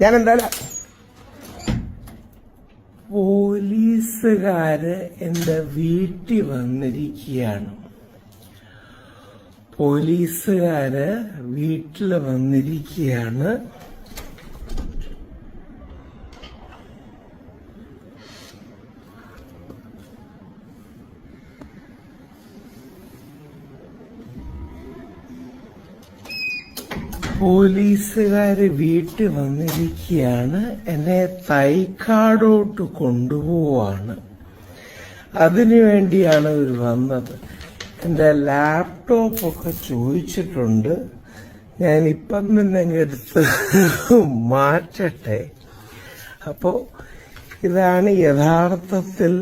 ഞാൻ എന്തായാലും പോലീസുകാര് എന്റെ വീട്ടിൽ വന്നിരിക്കുകയാണ്. പോലീസുകാര് വീട്ടിൽ വന്നിരിക്കുകയാണ്. പോലീസുകാര് വീട്ടിൽ വന്നിരിക്കുകയാണ് എന്നെ തൈക്കാടോട്ട് കൊണ്ടുപോവാണ്. അതിനു വേണ്ടിയാണ് ഇവർ വന്നത്. എന്റെ ലാപ്ടോപ്പൊക്കെ ചോദിച്ചിട്ടുണ്ട്. ഞാൻ ഇപ്പം തന്നെ എടുത്ത് മാറ്റട്ടെ. അപ്പോൾ ഇതാണ് യഥാർത്ഥത്തിൽ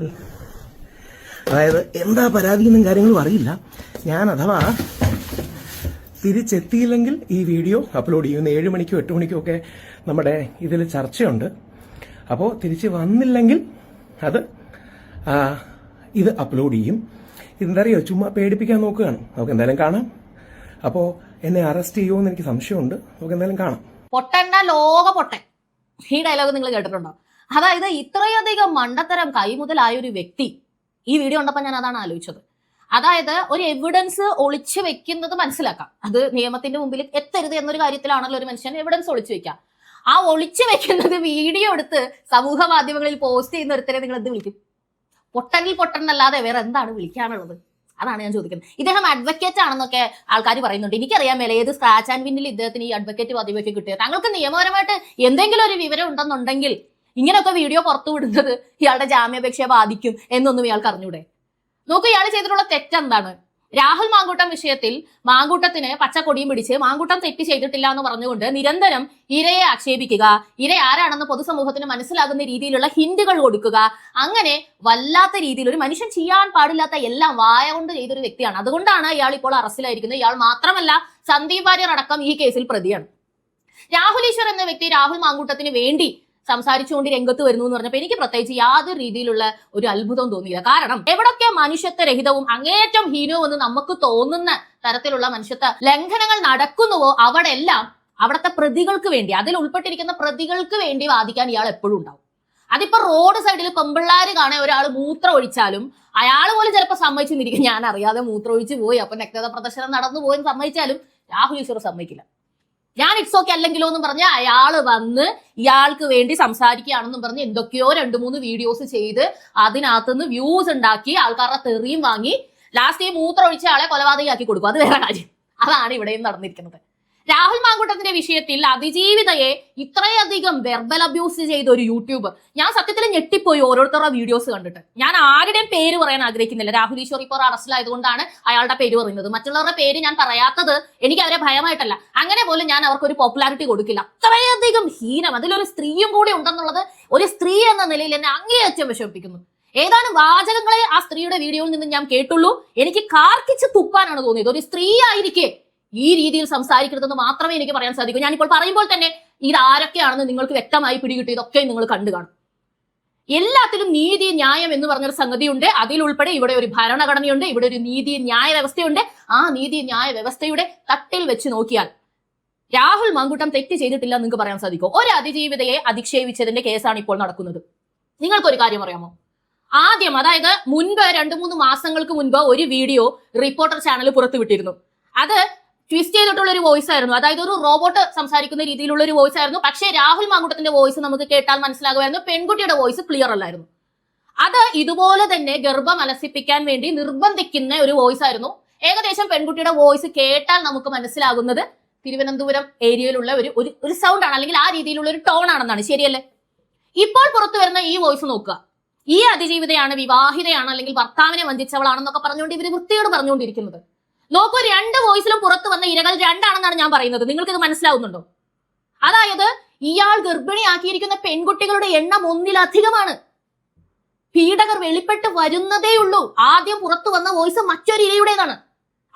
അതായത് എന്താ പരാതിയെന്നും കാര്യങ്ങളും അറിയില്ല. ഞാൻ അഥവാ തിരിച്ചെത്തിയില്ലെങ്കിൽ ഈ വീഡിയോ അപ്ലോഡ് ചെയ്യുന്ന ഏഴ് മണിക്കോ എട്ട് മണിക്കോ ഒക്കെ നമ്മുടെ ഇതിൽ ചർച്ചയുണ്ട്. അപ്പോൾ തിരിച്ച് വന്നില്ലെങ്കിൽ അത് ഇത് അപ്ലോഡ് ചെയ്യും. ഇതെന്താ അറിയോ ചുമ്മാ പേടിപ്പിക്കാൻ നോക്കുകയാണ്. നമുക്ക് എന്തായാലും കാണാം. അപ്പോൾ എന്നെ അറസ്റ്റ് ചെയ്യുമോ എന്ന് എനിക്ക് സംശയമുണ്ട്. നമുക്ക് എന്തായാലും കാണാം. പൊട്ടണ്ട ലോക പൊട്ടൻ. ഈ ഡയലോഗ് നിങ്ങൾ കേട്ടിട്ടുണ്ടോ? അതായത് ഇത്രയധികം മണ്ടത്തരം കൈമുതലായ ഒരു വ്യക്തി ഈ വീഡിയോ ഉണ്ടപ്പോൾ ഞാൻ അതാണ് ആലോചിച്ചത്. അതായത് ഒരു എവിഡൻസ് ഒളിച്ചു വെക്കുന്നത് മനസ്സിലാക്കാം. അത് നിയമത്തിന്റെ മുമ്പിൽ എത്തരുത് എന്നൊരു കാര്യത്തിലാണല്ലോ ഒരു മനുഷ്യൻ എവിഡൻസ് ഒളിച്ചു വെക്കാം ആ ഒളിച്ചു വെക്കുന്നത് വീഡിയോ എടുത്ത് സമൂഹ മാധ്യമങ്ങളിൽ പോസ്റ്റ് ചെയ്യുന്ന ഒരുത്തരെ നിങ്ങൾ എന്ത് വിളിക്കും? പൊട്ടനിൽ പൊട്ടനല്ലാതെ വേറെ എന്താണ് വിളിക്കാനുള്ളത്? അതാണ് ഞാൻ ചോദിക്കുന്നത്. ഇദ്ദേഹം അഡ്വക്കേറ്റ് ആണെന്നൊക്കെ ആൾക്കാർ പറയുന്നുണ്ട്. എനിക്കറിയാൻ മേലെ ഏത് സ്ക്രാച്ച് ആൻഡ് വിന്നിൽ ഇദ്ദേഹത്തിന് ഈ അഡ്വക്കേറ്റ് പദവിയൊക്കെ കിട്ടിയത്. താങ്കൾക്ക് നിയമപരമായിട്ട് എന്തെങ്കിലും ഒരു വിവരം ഉണ്ടെന്നുണ്ടെങ്കിൽ ഇങ്ങനെയൊക്കെ വീഡിയോ പുറത്തു വിടുന്നത് ഇയാളുടെ ജാമ്യാപേക്ഷയെ ബാധിക്കും എന്നൊന്നും ഇയാൾക്ക് അറിഞ്ഞൂടെ? നോക്കൂ ഇയാൾ ചെയ്തിട്ടുള്ള തെറ്റെന്താണ്? രാഹുൽ മാങ്കൂട്ടം വിഷയത്തിൽ മാങ്കൂട്ടത്തിന് പച്ചക്കൊടിയും പിടിച്ച് മാങ്കൂട്ടം തെറ്റ് ചെയ്തിട്ടില്ല എന്ന് പറഞ്ഞുകൊണ്ട് നിരന്തരം ഇരയെ ആക്ഷേപിക്കുക ഇര ആരാണെന്ന് പൊതുസമൂഹത്തിന് മനസ്സിലാകുന്ന രീതിയിലുള്ള ഹിന്റുകൾ കൊടുക്കുക അങ്ങനെ വല്ലാത്ത രീതിയിൽ ഒരു മനുഷ്യൻ ചെയ്യാൻ പാടില്ലാത്ത എല്ലാം വായ കൊണ്ട് ചെയ്തൊരു വ്യക്തിയാണ്. അതുകൊണ്ടാണ് ഇയാൾ ഇപ്പോൾ അറസ്റ്റിലായിരിക്കുന്നത്. ഇയാൾ മാത്രമല്ല സന്ദീപ് വാര്യർ അടക്കം ഈ കേസിൽ പ്രതിയാണ്. രാഹുൽ ഈശ്വർ എന്ന വ്യക്തി രാഹുൽ മാങ്കൂട്ടത്തിന് വേണ്ടി സംസാരിച്ചുകൊണ്ട് രംഗത്ത് വരുന്നു എന്ന് പറഞ്ഞപ്പോൾ എനിക്ക് പ്രത്യേകിച്ച് യാതൊരു രീതിയിലുള്ള ഒരു അത്ഭുതം തോന്നിയില്ല. കാരണം എവിടൊക്കെ മനുഷ്യത്വരഹിതവും അങ്ങേറ്റം ഹീനവും എന്ന് നമുക്ക് തോന്നുന്ന തരത്തിലുള്ള മനുഷ്യത്വ ലംഘനങ്ങൾ നടക്കുന്നുവോ അവിടെ എല്ലാം അവിടുത്തെ പ്രതികൾക്ക് വേണ്ടി അതിൽ ഉൾപ്പെട്ടിരിക്കുന്ന പ്രതികൾക്ക് വേണ്ടി വാദിക്കാൻ ഇയാൾ എപ്പോഴും ഉണ്ടാവും. അതിപ്പോ റോഡ് സൈഡിൽ പെമ്പിള്ളാര് കാണാൻ ഒരാൾ മൂത്രം ഒഴിച്ചാലും അയാൾ പോലും ചിലപ്പോൾ സമ്മതിച്ചു നിന്നിരിക്കും ഞാൻ അറിയാതെ മൂത്രം ഒഴിച്ചു പോയി അപ്പൊ നഗ്നത പ്രദർശനം നടന്നു പോയി സമ്മതിച്ചാലും രാഹുൽ ഈശ്വർ സമ്മതിക്കില്ല. ഞാൻ ഇറ്റ്സ് ഓക്കെ അല്ലെങ്കിലോ എന്ന് പറഞ്ഞ് അയാൾ വന്ന് ഇയാൾക്ക് വേണ്ടി സംസാരിക്കുകയാണെന്നും പറഞ്ഞ് എന്തൊക്കെയോ രണ്ട് മൂന്ന് വീഡിയോസ് ചെയ്ത് അതിനകത്തുനിന്ന് വ്യൂസ് ഉണ്ടാക്കി ആൾക്കാരുടെ തെറിയും വാങ്ങി ലാസ്റ്റ് ഈ മൂത്രം ഒഴിച്ച ആളെ കൊലപാതകയാക്കി കൊടുക്കും. അത് വേറെ കാര്യം. അതാണ് ഇവിടെയും നടന്നിരിക്കുന്നത്. രാഹുൽ മാങ്കൂട്ടത്തിന്റെ വിഷയത്തിൽ അതിജീവിതയെ ഇത്രയധികം വെർബൽ അബ്യൂസ് ചെയ്ത ഒരു യൂട്യൂബർ ഞാൻ സത്യത്തിൽ ഞെട്ടിപ്പോയി ഓരോരുത്തരുടെ വീഡിയോസ് കണ്ടിട്ട്. ഞാൻ ആരുടെയും പേര് പറയാൻ ആഗ്രഹിക്കുന്നില്ല. രാഹുൽ ഈശ്വർ ഇപ്പോൾ അറസ്റ്റിലായതുകൊണ്ടാണ് അയാളുടെ പേര് പറയുന്നത്. മറ്റുള്ളവരുടെ പേര് ഞാൻ പറയാത്തത് എനിക്ക് അവരെ ഭയമായിട്ടല്ല. അങ്ങനെ പോലും ഞാൻ അവർക്ക് ഒരു പോപ്പുലാരിറ്റി കൊടുക്കില്ല. അത്രയധികം ഹീനം. അതിലൊരു സ്ത്രീയും കൂടി ഉണ്ടെന്നുള്ളത് ഒരു സ്ത്രീ എന്ന നിലയിൽ എന്നെ അങ്ങേയറ്റം വിഷമിപ്പിക്കുന്നു. ഏതാനും വാചകങ്ങളെ ആ സ്ത്രീയുടെ വീഡിയോയിൽ നിന്ന് ഞാൻ കേട്ടുള്ളൂ. എനിക്ക് കാർക്കിച്ച് തുപ്പാനാണ് തോന്നിയത്. ഒരു സ്ത്രീ ആയിരിക്കെ ഈ രീതിയിൽ സംസാരിക്കരുതെന്ന് മാത്രമേ എനിക്ക് പറയാൻ സാധിക്കൂ. ഞാനിപ്പോൾ പറയുമ്പോൾ തന്നെ ഇത് ആരൊക്കെയാണെന്ന് നിങ്ങൾക്ക് വ്യക്തമായി പിടികിട്ടി. ഇതൊക്കെ നിങ്ങൾ കണ്ടു കാണും. എല്ലാത്തിലും നീതി ന്യായം എന്ന് പറഞ്ഞൊരു സംഗതിയുണ്ട്. അതിലുൾപ്പെടെ ഇവിടെ ഒരു ഭരണഘടനയുണ്ട്. ഇവിടെ ഒരു നീതി ന്യായ വ്യവസ്ഥയുണ്ട്. ആ നീതി ന്യായ വ്യവസ്ഥയുടെ തട്ടിൽ വെച്ച് നോക്കിയാൽ രാഹുൽ മങ്കുട്ടം തെറ്റ് ചെയ്തിട്ടില്ല നിങ്ങൾക്ക് പറയാൻ സാധിക്കും? ഒരു അതിജീവിതയെ അധിക്ഷേപിച്ചതിന്റെ കേസാണ് ഇപ്പോൾ നടക്കുന്നത്. നിങ്ങൾക്കൊരു കാര്യം അറിയാമോ? ആദ്യം അതായത് മുൻപ് രണ്ടു മൂന്ന് മാസങ്ങൾക്ക് മുൻപ് ഒരു വീഡിയോ റിപ്പോർട്ടർ ചാനൽ പുറത്തുവിട്ടിരുന്നു. അത് ട്വിസ്റ്റ് ചെയ്തിട്ടുള്ള ഒരു വോയിസ് ആയിരുന്നു. അതായത് ഒരു റോബോട്ട് സംസാരിക്കുന്ന രീതിയിലുള്ള ഒരു വോയിസ് ആയിരുന്നു. പക്ഷേ രാഹുൽ മാങ്കുട്ടത്തിന്റെ വോയിസ് നമുക്ക് കേട്ടാൽ മനസ്സിലാകുമായിരുന്നു. പെൺകുട്ടിയുടെ വോയിസ് ക്ലിയർ അല്ലായിരുന്നു. അത് ഇതുപോലെ തന്നെ ഗർഭം അലസിപ്പിക്കാൻ വേണ്ടി നിർബന്ധിക്കുന്ന ഒരു വോയിസ് ആയിരുന്നു. ഏകദേശം പെൺകുട്ടിയുടെ വോയിസ് കേട്ടാൽ നമുക്ക് മനസ്സിലാകുന്നത് തിരുവനന്തപുരം ഏരിയയിലുള്ള ഒരു ഒരു സൗണ്ട് ആണ്. അല്ലെങ്കിൽ ആ രീതിയിലുള്ള ഒരു ടോൺ ആണെന്നാണ്. ശരിയല്ലേ? ഇപ്പോൾ പുറത്തു വരുന്ന ഈ വോയിസ് നോക്കുക. ഈ അതിജീവിതയാണ് വിവാഹിതയാണ് അല്ലെങ്കിൽ ഭർത്താവിനെ വഞ്ചിച്ചവളാണെന്നൊക്കെ പറഞ്ഞുകൊണ്ട് ഇവർ വൃത്തിയോട് പറഞ്ഞുകൊണ്ടിരിക്കുന്നത്. നോക്കൂ രണ്ട് വോയിസിലും പുറത്ത് വന്ന ഇരകൾ രണ്ടാണെന്നാണ് ഞാൻ പറയുന്നത്. നിങ്ങൾക്ക് ഇത് മനസ്സിലാവുന്നുണ്ടോ? അതായത് ഇയാൾ ഗർഭിണിയാക്കിയിരിക്കുന്ന പെൺകുട്ടികളുടെ എണ്ണം ഒന്നിലധികമാണ്. പീഡകർ വെളിപ്പെട്ട് വരുന്നതേ ഉള്ളൂ. ആദ്യം പുറത്തു വന്ന വോയിസ് മറ്റൊരു ഇരയുടേതാണ്.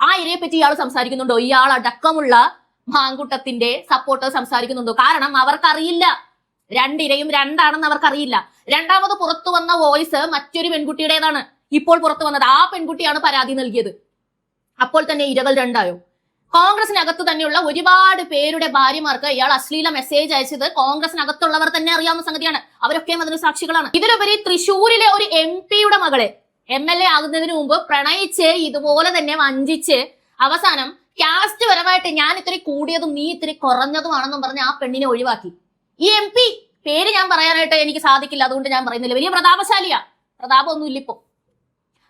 ആ ഇരയെ പറ്റി ഇയാൾ സംസാരിക്കുന്നുണ്ടോ? ഇയാൾ അടക്കമുള്ള മാങ്കുട്ടത്തിന്റെ സപ്പോർട്ടേഴ്സ് സംസാരിക്കുന്നുണ്ടോ? കാരണം അവർക്കറിയില്ല. രണ്ടിരയും രണ്ടാണെന്ന് അവർക്കറിയില്ല. രണ്ടാമത് പുറത്തു വന്ന വോയിസ് മറ്റൊരു പെൺകുട്ടിയുടേതാണ്. ഇപ്പോൾ പുറത്തു വന്നത് ആ പെൺകുട്ടിയാണ് പരാതി നൽകിയത്. അപ്പോൾ തന്നെ ഇരകൾ രണ്ടായോ. കോൺഗ്രസിനകത്ത് തന്നെയുള്ള ഒരുപാട് പേരുടെ ഭാര്യമാർക്ക് ഇയാൾ അശ്ലീല മെസ്സേജ് അയച്ചത് കോൺഗ്രസിനകത്തുള്ളവർ തന്നെ അറിയാവുന്ന സംഗതിയാണ്. അവരൊക്കെയും അതിന് സാക്ഷികളാണ്. ഇതിലുപരി തൃശ്ശൂരിലെ ഒരു എം പിയുടെ മകളെ എം എൽ എ ആകുന്നതിന് മുമ്പ് പ്രണയിച്ച് ഇതുപോലെ തന്നെ വഞ്ചിച്ച് അവസാനം കാസ്റ്റ് പരമായിട്ട് ഞാൻ ഇത്ര കൂടിയതും നീ ഇത്ര കുറഞ്ഞതുമാണെന്നും പറഞ്ഞ് ആ പെണ്ണിനെ ഒഴിവാക്കി. ഈ എം പി പേര് ഞാൻ പറയാനായിട്ട് എനിക്ക് സാധിക്കില്ല. അതുകൊണ്ട് ഞാൻ പറയുന്നില്ല. വലിയ പ്രതാപശാലിയാ. പ്രതാപമൊന്നും ഇല്ലിപ്പോ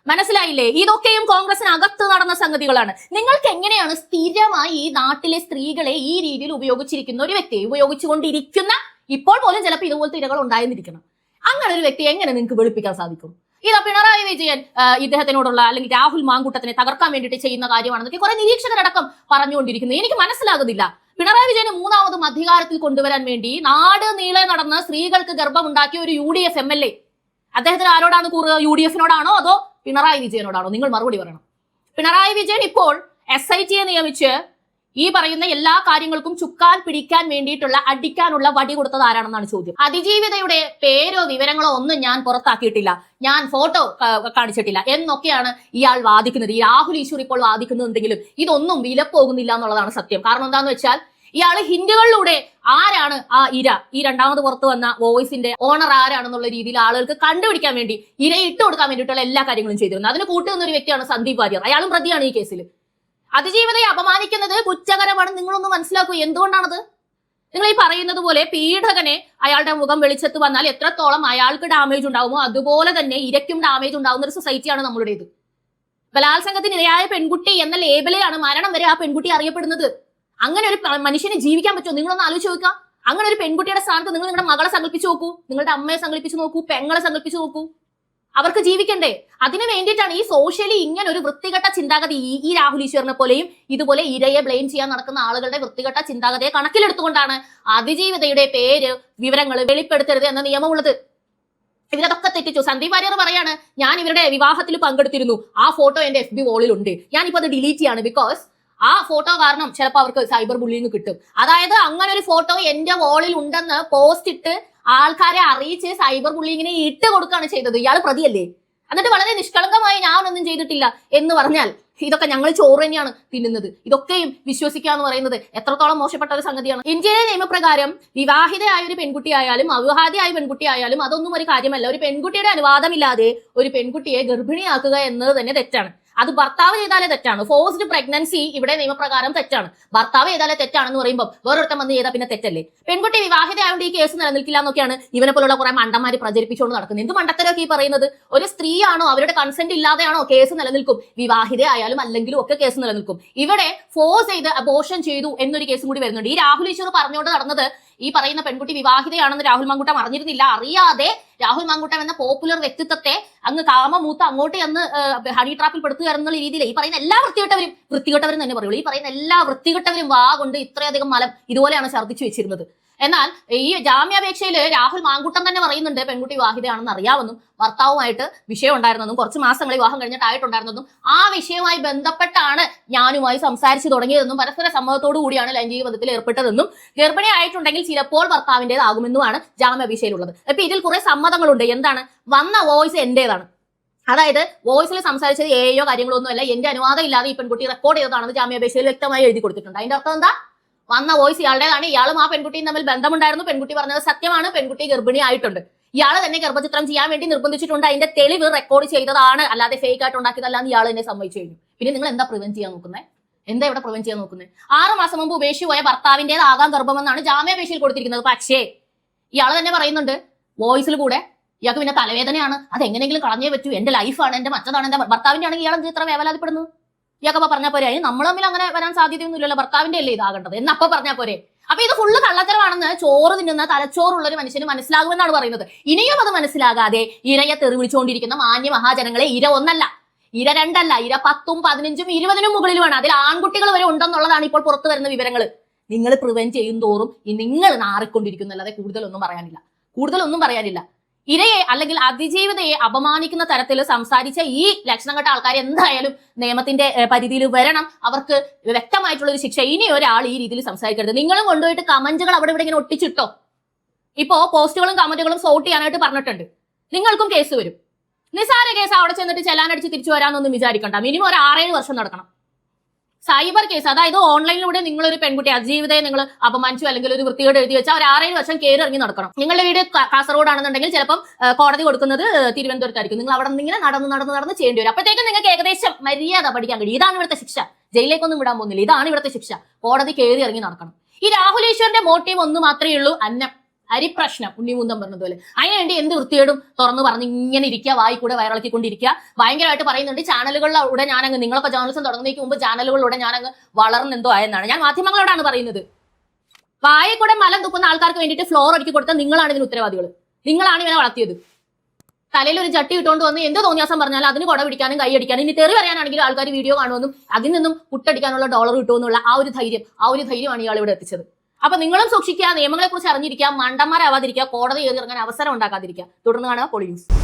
മനസ്സിലായില്ലേ? ഇതൊക്കെയും കോൺഗ്രസിനകത്ത് നടന്ന സംഗതികളാണ്. നിങ്ങൾക്ക് എങ്ങനെയാണ് സ്ഥിരമായി ഈ നാട്ടിലെ സ്ത്രീകളെ ഈ രീതിയിൽ ഉപയോഗിച്ചിരിക്കുന്ന ഒരു വ്യക്തി ഉപയോഗിച്ചുകൊണ്ടിരിക്കുന്ന ഇപ്പോൾ പോലും ചിലപ്പോൾ ഇതുപോലത്തെ ഇരകൾ ഉണ്ടായിരുന്നിരിക്കണം. അങ്ങനെ ഒരു വ്യക്തിയെ എങ്ങനെ നിങ്ങൾക്ക് വെളുപ്പിക്കാൻ സാധിക്കും? ഇതാ പിണറായി വിജയൻ ഇദ്ദേഹത്തിനോടുള്ള അല്ലെങ്കിൽ രാഹുൽ മാങ്കൂട്ടത്തിനെ തകർക്കാൻ വേണ്ടിയിട്ട് ചെയ്യുന്ന കാര്യമാണെന്നൊക്കെ കുറെ നിരീക്ഷകരടക്കം പറഞ്ഞുകൊണ്ടിരിക്കുന്നത് എനിക്ക് മനസ്സിലാകുന്നില്ല. പിണറായി വിജയനെ മൂന്നാമതും അധികാരത്തിൽ കൊണ്ടുവരാൻ വേണ്ടി നാട് നീളെ നടന്ന സ്ത്രീകൾക്ക് ഗർഭമുണ്ടാക്കിയ ഒരു U D F M L A. അദ്ദേഹത്തിന് ആരോടാണ് കൂറുക? യു ഡി എഫിനോടാണോ അതോ പിണറായി വിജയനോടാണോ? നിങ്ങൾ മറുപടി പറയണം. പിണറായി വിജയൻ ഇപ്പോൾ എസ് ഐ ടിയെ നിയമിച്ച് ഈ പറയുന്ന എല്ലാ കാര്യങ്ങൾക്കും ചുക്കാൻ പിടിക്കാൻ വേണ്ടിയിട്ടുള്ള അടിക്കാനുള്ള വടി കൊടുത്തത് ആരാണെന്നാണ് ചോദ്യം. അതിജീവിതയുടെ പേരോ വിവരങ്ങളോ ഒന്നും ഞാൻ പുറത്താക്കിയിട്ടില്ല. ഞാൻ ഫോട്ടോ കാണിച്ചിട്ടില്ല. എന്നൊക്കെയാണ് ഇയാൾ വാദിക്കുന്നത്. ഈ രാഹുൽ ഈശ്വർ ഇപ്പോൾ വാദിക്കുന്നുണ്ടെങ്കിലും ഇതൊന്നും വിലപ്പോകുന്നില്ല എന്നുള്ളതാണ് സത്യം. കാരണം എന്താന്ന് വെച്ചാൽ ഇയാൾ ഹിന്ദുകളിലൂടെ ആരാണ് ആ ഇര? ഈ രണ്ടാമത് പുറത്ത് വന്ന വോയിസിന്റെ ഓണർ ആരാണെന്നുള്ള രീതിയിൽ ആളുകൾക്ക് കണ്ടുപിടിക്കാൻ വേണ്ടി ഇര ഇട്ട് കൊടുക്കാൻ വേണ്ടിയിട്ടുള്ള എല്ലാ കാര്യങ്ങളും ചെയ്തിരുന്നത്. അതിന് കൂട്ടുന്ന ഒരു വ്യക്തിയാണ് സന്ദീപ് വാര്യർ. അയാളും പ്രതിയാണ് ഈ കേസിൽ. അതിജീവിതയെ അപമാനിക്കുന്നത് കുറ്റകരമാണ്. നിങ്ങളൊന്ന് മനസ്സിലാക്കൂ എന്തുകൊണ്ടാണത്? നിങ്ങൾ ഈ പറയുന്നത് പോലെ പീഡകനെ അയാളുടെ മുഖം വെളിച്ചത്ത് വന്നാൽ എത്രത്തോളം അയാൾക്ക് ഡാമേജ് ഉണ്ടാകുമോ അതുപോലെ തന്നെ ഇരയ്ക്കും ഡാമേജ് ഉണ്ടാകുന്ന ഒരു സൊസൈറ്റിയാണ് നമ്മളുടേത്. ബലാത്സംഗത്തിന് ഇരയായ പെൺകുട്ടി എന്ന ലേബലിലാണ് മരണം വരെ ആ പെൺകുട്ടി അറിയപ്പെടുന്നത്. അങ്ങനെ ഒരു മനുഷ്യനെ ജീവിക്കാൻ പറ്റുമോ? നിങ്ങളൊന്ന് ആലോചിച്ച് നോക്കുക. അങ്ങനെ ഒരു പെൺകുട്ടിയുടെ സ്ഥാനത്ത് നിങ്ങൾ നിങ്ങളുടെ മകളെ സങ്കല്പിച്ച് നോക്കൂ. നിങ്ങളുടെ അമ്മയെ സങ്കല്പിച്ച് നോക്കൂ. പെങ്ങളെ സങ്കല്പിച്ച് നോക്കൂ. അവർക്ക് ജീവിക്കണ്ടേ? അതിന് വേണ്ടിയിട്ടാണ് ഈ സോഷ്യലി ഇങ്ങനെ ഒരു വൃത്തികെട്ട ചിന്താഗതി ഈ രാഹുൽ ഈശ്വരനെ പോലെയും ഇതുപോലെ ഇരയെ ബ്ലെയിം ചെയ്യാൻ നടക്കുന്ന ആളുകളുടെ വൃത്തികെട്ട ചിന്താഗതിയെ കണക്കിലെടുത്തുകൊണ്ടാണ് അതിജീവിതയുടെ പേര് വിവരങ്ങൾ വെളിപ്പെടുത്തരുത് എന്ന നിയമമുള്ളത്. ഇവരതൊക്കെ തെറ്റിച്ചു. സന്ദീപ് വാര്യർ പറയാണ് ഞാൻ ഇവരുടെ വിവാഹത്തിൽ പങ്കെടുത്തിരുന്നു. ആ ഫോട്ടോ എന്റെ എഫ് ബി വോളിൽ ഉണ്ട് ഞാനിപ്പോ അത് ഡിലീറ്റ് ചെയ്യാണ് ബിക്കോസ് ആ ഫോട്ടോ കാരണം ചിലപ്പോൾ അവർക്ക് സൈബർ ബുള്ളിങ് കിട്ടും. അതായത് അങ്ങനെ ഒരു ഫോട്ടോ എന്റെ വോളിൽ ഉണ്ടെന്ന് പോസ്റ്റ് ഇട്ട് ആൾക്കാരെ അറിയിച്ച് സൈബർ ബുള്ളിങ്ങിനെ ഇട്ട് കൊടുക്കുകയാണ് ചെയ്തത്. ഇയാൾ പ്രതിയല്ലേ? എന്നിട്ട് വളരെ നിഷ്കളങ്കമായി ഞാനൊന്നും ചെയ്തിട്ടില്ല എന്ന് പറഞ്ഞാൽ ഇതൊക്കെ ഞങ്ങൾ ചോറ് തന്നെയാണ് തിന്നുന്നത്. ഇതൊക്കെയും വിശ്വസിക്കുക എന്ന് പറയുന്നത് എത്രത്തോളം മോശപ്പെട്ട ഒരു സംഗതിയാണ്. ഇന്ത്യയിലെ നിയമപ്രകാരം വിവാഹിതയായ ഒരു പെൺകുട്ടിയായാലും അവിവാഹിതയായ പെൺകുട്ടിയായാലും അതൊന്നും ഒരു കാര്യമല്ല. ഒരു പെൺകുട്ടിയുടെ അനുവാദമില്ലാതെ ഒരു പെൺകുട്ടിയെ ഗർഭിണിയാക്കുക എന്നത് തന്നെ തെറ്റാണ്. അത് ഭർത്താവ് ചെയ്താലേ തെറ്റാണ്. ഫോഴ്സ്ഡ് പ്രഗ്നൻസി ഇവിടെ നിയമപ്രകാരം തെറ്റാണ്. ഭർത്താവ് ചെയ്താലേ തെറ്റാണെന്ന് പറയുമ്പോൾ വേറൊരുത്തം വന്ന് ചെയ്താൽ പിന്നെ തെറ്റല്ലേ? പെൺകുട്ടി വിവാഹിതയായതുകൊണ്ട് ഈ കേസ് നിലനിൽക്കില്ല എന്നൊക്കെയാണ് ഇവനെ പോലുള്ള കുറെ മണ്ടന്മാര് പ്രചരിപ്പിച്ചുകൊണ്ട് നടക്കുന്നത്. എന്ത് മണ്ടത്തരമൊക്കെ ഈ പറയുന്നത്? ഒരു സ്ത്രീയാണോ അവരുടെ കൺസെന്റ് ഇല്ലാതെയാണോ കേസ് നിലനിൽക്കും? വിവാഹിതയായാലും അല്ലെങ്കിലും ഒക്കെ കേസ് നിലനിൽക്കും. ഇവിടെ ഫോഴ്സ് ചെയ്ത് അബോഷൻ ചെയ്തു എന്നൊരു കേസും കൂടി വരുന്നുണ്ട്. ഈ രാഹുൽ ഈശ്വർ പറഞ്ഞുകൊണ്ട് നടന്നത് ഈ പറയുന്ന പെൺകുട്ടി വിവാഹിതയാണെന്ന് രാഹുൽ മാങ്കുട്ടം അറിഞ്ഞിരുന്നില്ല. അറിയാതെ രാഹുൽ മാങ്കുട്ടം എന്ന പോപ്പുലർ വ്യക്തിത്വത്തെ അങ്ങ് കാമമൂത്ത് അങ്ങോട്ട് എന്ന് ഹണി ട്രാപ്പിൽ പെടുത്തുക എന്നുള്ള രീതിയിൽ ഈ പറയുന്ന എല്ലാ വൃത്തികെട്ടവരും വൃത്തികെട്ടവരും തന്നെ പറയുള്ളൂ. ഈ പറയുന്ന എല്ലാ വൃത്തികെട്ടവരും വാ കൊണ്ട് ഇത്രയധികം മലം ഇതുപോലെയാണ് ഛർദ്ദിച്ചു വെച്ചിരുന്നത്. എന്നാൽ ഈ ജാമ്യാപേക്ഷയിൽ രാഹുൽ മാങ്കുട്ടം തന്നെ പറയുന്നുണ്ട് പെൺകുട്ടി വിവാഹിതയാണെന്ന് അറിയാമെന്നും ഭർത്താവുമായിട്ട് വിഷയം ഉണ്ടായിരുന്നതും കുറച്ച് മാസങ്ങൾ വിവാഹം കഴിഞ്ഞിട്ടായിട്ടുണ്ടായിരുന്നതും ആ വിഷയവുമായി ബന്ധപ്പെട്ടാണ് ഞാനുമായി സംസാരിച്ചു തുടങ്ങിയതെന്നും പരസ്പര സമ്മതത്തോടു കൂടിയാണ് ലൈംഗിക ബന്ധത്തിൽ ഏർപ്പെട്ടതെന്നും ഗർഭിണി ആയിട്ടുണ്ടെങ്കിൽ ചിലപ്പോൾ ഭർത്താവിന്റെതാകുമെന്നുമാണ് ജാമ്യാപേക്ഷയിലുള്ളത്. അപ്പൊ ഇതിൽ കുറെ സമ്മതങ്ങളുണ്ട്. എന്താണ്? വന്ന വോയിസ് എന്റേതാണ്? അതായത് വോയിസിൽ സംസാരിച്ചത് ഏയോ കാര്യങ്ങളൊന്നുമല്ല എന്റെ അനുവാദം ഇല്ലാതെ ഈ പെൺകുട്ടി റെക്കോർഡ് ചെയ്തതാണെന്ന് ജാമ്യാപേക്ഷയിൽ വ്യക്തമായി എഴുതി കൊടുത്തിട്ടുണ്ട്. അതിന്റെ അർത്ഥം എന്താ? വന്ന വോയിസ് ഇയാളുടേതാണ്. ഇയാളും ആ പെൺകുട്ടിയും തമ്മിൽ ബന്ധമുണ്ടായിരുന്നു. പെൺകുട്ടി പറഞ്ഞത് സത്യമാണ്. പെൺകുട്ടി ഗർഭിണി ആയിട്ടുണ്ട്. ഇയാൾ തന്നെ ഗർഭചിത്രം ചെയ്യാൻ വേണ്ടി നിർബന്ധിച്ചിട്ടുണ്ട്. അതിന്റെ തെളിവ് റെക്കോർഡ് ചെയ്തതാണ്. അല്ലാതെ ഫേക്ക് ആയിട്ട് ഉണ്ടാക്കിയതല്ല എന്ന് ഇയാൾ തന്നെ സമ്മതിച്ചു കഴിഞ്ഞു. പിന്നെ നിങ്ങൾ എന്താ പ്രിവെന്റ് ചെയ്യാൻ നോക്കുന്നത് എന്താ ഇവിടെ പ്രിവെന്റ് ചെയ്യാൻ നോക്കുന്നത് ആറ് മാസം മുമ്പ് ഉപേക്ഷിച്ചു പോയ ഭർത്താവിന്റേതാകാൻ ഗർഭമെന്നാണ് ജാമ്യാപേക്ഷയിൽ കൊടുത്തിരിക്കുന്നത്. പക്ഷേ ഇയാൾ തന്നെ പറയുന്നുണ്ട് വോയിസിൽ കൂടെ ഇയാൾക്ക് പിന്നെ തലവേദനയാണ്. അത് എങ്ങനെയെങ്കിലും കളഞ്ഞേ പറ്റൂ. എന്റെ ലൈഫാണ് എന്റെ മറ്റതാണ് എന്റെ ഭർത്താവിന്റെ ആണെങ്കിൽ ഇയാൾ എന്ത് ഇത്ര വേവലാതിപ്പെടുന്നു? ഇയാൾക്ക് പറഞ്ഞാൽ പോരെ? അതിന് നമ്മൾ തമ്മിൽ അങ്ങനെ വരാൻ സാധ്യതയൊന്നുമില്ലല്ലോ. ഭർത്താവിന്റെ അല്ലേ ഇതാകേണ്ടത്? എന്ന് പറഞ്ഞാൽ പോരെ? അപ്പൊ ഇത് ഫുള്ള് കള്ളത്തരമാണെന്ന് ചോറ് തിന്നുന്ന തലച്ചോറുള്ള ഒരു മനുഷ്യന് മനസ്സിലാകുമെന്നാണ് പറയുന്നത്. ഇനിയും അത് മനസ്സിലാകാതെ ഇരയെ തെറി വിളിച്ചുകൊണ്ടിരിക്കുന്ന മാന്യ മഹാജനങ്ങളെ ഇര ഒന്നല്ല. ഇര രണ്ടല്ല. ഇര പത്തും പതിനഞ്ചും ഇരുപതിനും മുകളിലുമാണ്. അതിൽ ആൺകുട്ടികൾ വരെ ഉണ്ടെന്നുള്ളതാണ് ഇപ്പോൾ പുറത്തു വരുന്ന വിവരങ്ങൾ നിങ്ങൾ പ്രിവെന്റ് ചെയ്യും തോറും നിങ്ങൾ നാറിക്കൊണ്ടിരിക്കുന്നല്ലാതെ കൂടുതലൊന്നും പറയാനില്ല. കൂടുതലൊന്നും പറയാനില്ല. ഇരയെ അല്ലെങ്കിൽ അതിജീവിതയെ അപമാനിക്കുന്ന തരത്തിൽ സംസാരിച്ച ഈ ലക്ഷണം കെട്ട ആൾക്കാർ എന്തായാലും നിയമത്തിന്റെ പരിധിയിൽ വരണം. അവർക്ക് വ്യക്തമായിട്ടുള്ള ഒരു ശിക്ഷ. ഇനി ഒരാൾ ഈ രീതിയിൽ സംസാരിക്കരുത്. നിങ്ങളും കൊണ്ടുപോയിട്ട് കമന്റുകൾ അവിടെ ഇവിടെ ഇങ്ങനെ ഒട്ടിച്ചിട്ടോ? ഇപ്പോ പോസ്റ്റുകളും കമന്റുകളും സോർട്ട് ചെയ്യാനായിട്ട് പറഞ്ഞിട്ടുണ്ട്. നിങ്ങൾക്കും കേസ് വരും. നിസാര കേസ് അവിടെ ചെന്നിട്ട് ചെല്ലാനടിച്ച് തിരിച്ചു വരാമെന്നൊന്നും വിചാരിക്കണ്ട. മിനിമം ഒരു ആറേഴ് വർഷം നടക്കണം. സൈബർ കേസ് അതായത് ഓൺലൈനിലൂടെ നിങ്ങൾ ഒരു പെൺകുട്ടി അതിജീവിതയെ നിങ്ങൾ അപമാനിച്ചു അല്ലെങ്കിൽ ഒരു വൃത്തിയോട് എഴുതി വെച്ചാൽ അവർ ആറേഴ് വർഷം കയറി ഇറങ്ങി നടക്കണം. നിങ്ങളുടെ വീട് കാസർഗോഡ് ആണെന്നുണ്ടെങ്കിൽ ചിലപ്പം കോടതി കൊടുക്കുന്നത് തിരുവനന്തപുരത്തായിരിക്കും. നിങ്ങൾ അവിടെ നിന്ന് ഇങ്ങനെ നടന്ന് നടന്ന് നടന്ന് ചെയ്യേണ്ടി വരും. അപ്പോഴത്തേക്കും നിങ്ങൾക്ക് ഏകദേശം മര്യാദ പഠിക്കാൻ കഴിയും. ഇതാണ് ഇവിടുത്തെ ശിക്ഷ. ജയിലിലേക്കൊന്നും വിടാൻ പോകുന്നില്ല. ഇതാണ് ഇവിടുത്തെ ശിക്ഷ. കോടതി കയറി ഇറങ്ങി നടക്കണം. ഈ രാഹുൽ മോട്ടീവ് ഒന്ന് മാത്രമേ ഉള്ളൂ അന്നം. അരിപ്രശ്നം ഉണ്ണിമുന്തം പറഞ്ഞതുപോലെ. അതിനുവേണ്ടി എന്ത് വൃത്തിയോടും തുറന്ന് പറഞ്ഞ് ഇങ്ങനെ ഇരിക്കുക വായി കൂടെ വയറിളക്കിക്കൊണ്ടിരിക്കുക. ഭയങ്കരമായിട്ട് പറയുന്നുണ്ട് ചാനലുകളിലൂടെ ഞാനങ്ങ് നിങ്ങളൊക്കെ ജേർണലിസം തുടങ്ങുന്നതിന് മുമ്പ് ചാനലുകളിലൂടെ ഞാനങ്ങ് വളർന്നെന്തോ ആയെന്നാണ്. ഞാൻ മാധ്യമങ്ങളോടാണ് പറയുന്നത്. വായി കൂടെ മലം തുപ്പുന്ന ആൾക്കാർക്ക് വേണ്ടിയിട്ട് ഫ്ലോർ ഒരുക്കി കൊടുത്ത നിങ്ങളാണ് ഇതിന് ഉത്തരവാദികൾ നിങ്ങളാണ് ഇവനെ വളർത്തിയത്. തലയിൽ ഒരു ചട്ടി ഇട്ടുകൊണ്ട് വന്ന് എന്ത് തോന്നിയാസം പറഞ്ഞാൽ അതിന് കുട പിടിക്കാനും കൈ അടിക്കാനും ഇനി തെറി പറയാനാണെങ്കിലും ആൾക്കാർ വീഡിയോ കാണുമെന്നും അതിൽ നിന്നും കുട്ടടിക്കാനുള്ള ഡോളർ കിട്ടുമെന്നുള്ള ആ ഒരു ധൈര്യം ആ ഒരു ധൈര്യമാണ് ഇയാൾ ഇവിടെ എത്തിച്ചത്. അപ്പൊ നിങ്ങളും സൂക്ഷിക്കുക നിയമങ്ങളെ കുറിച്ച് അറിഞ്ഞിരിക്കുക മണ്ടന്മാരാവാതിരിക്കുക കോടതി കയറി ഇറങ്ങാൻ അവസരം ഉണ്ടാക്കാതിരിക്കുക. തുടർന്ന് കാണുക പൊളി ന്യൂസ്